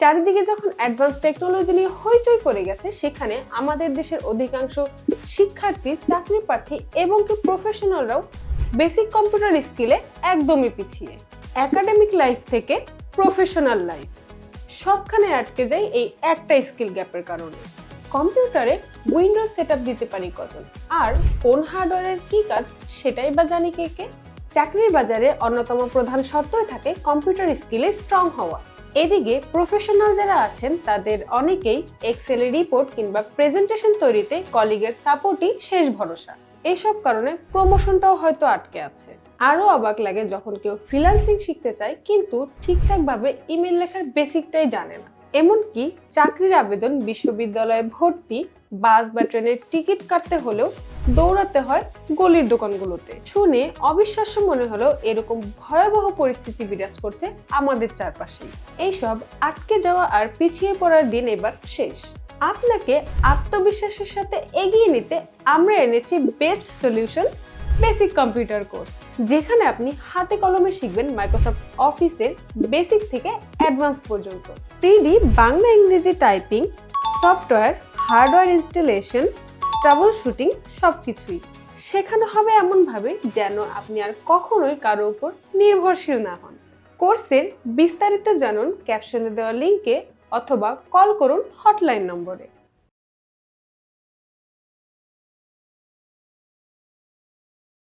চারিদিকে যখন advance technology নিয়ে হইচই পড়ে গেছে, সেখানে আমাদের দেশের অধিকাংশ শিক্ষার্থী, চাকরি প্রার্থী এবং কি প্রফেশনালরাও বেসিক কম্পিউটার স্কিলে একদমই পিছিয়ে। একাডেমিক লাইফ থেকে প্রফেশনাল লাইফ সবখানে আটকে যায় এই একটা স্কিল গ্যাপের কারণে। কম্পিউটারে উইন্ডোজ সেট দিতে পারি কজন? আর কোন হার্ডওয়্যারের কি কাজ, সেটাই বা জানি কে কে? চাকরির বাজারে অন্যতম প্রধান শর্তই থাকে কম্পিউটার স্কিলে স্ট্রং হওয়া। এদিকে প্রফেশনাল যারা আছেন, তাদের অনেকেই এক্সেলের রিপোর্ট কিংবা প্রেজেন্টেশন তৈরিতে কলিগের সাপোর্টই শেষ ভরসা। এইসব কারণে প্রমোশনটাও হয়তো আটকে আছে। আরও অবাক লাগে যখন কেউ ফ্রিল্যান্সিং শিখতে চায়, কিন্তু ঠিকঠাকভাবে ইমেল লেখার বেসিকটাই জানে না। এমনকি চাকরির আবেদন বিশ্ববিদ্যালয়ে ভর্তি, বাস বা ট্রেনের টিকিট কাটতে হলেও দৌড়াতে হয় গলির দোকানগুলোতে। শুনে অবিশ্বাস্য মনে হলো, এরকম ভয়াবহ পরিস্থিতি বিরাজ করছে আমাদের চারপাশেই এইসব আটকে যাওয়া আর পিছিয়ে পড়ার দিন এবার শেষ। আপনাকে আত্মবিশ্বাসের সাথে এগিয়ে নিতে আমরা এনেছি best solution basic computer course, যেখানে আপনি হাতে কলমে শিখবেন মাইক্রোসফট অফিসের বেসিক থেকে অ্যাডভান্স পর্যন্ত। প্রিডি বাংলা ইংরেজি typing, software, hardware installation troubleshooting সব কিছুই শেখানো হবে এমনভাবে যেন আপনি আর কখনোই কারও উপর নির্ভরশীল না হন। কোর্সের বিস্তারিত জানুন ক্যাপশনে দেওয়া লিঙ্কে অথবা কল করুন হটলাইন নম্বরে।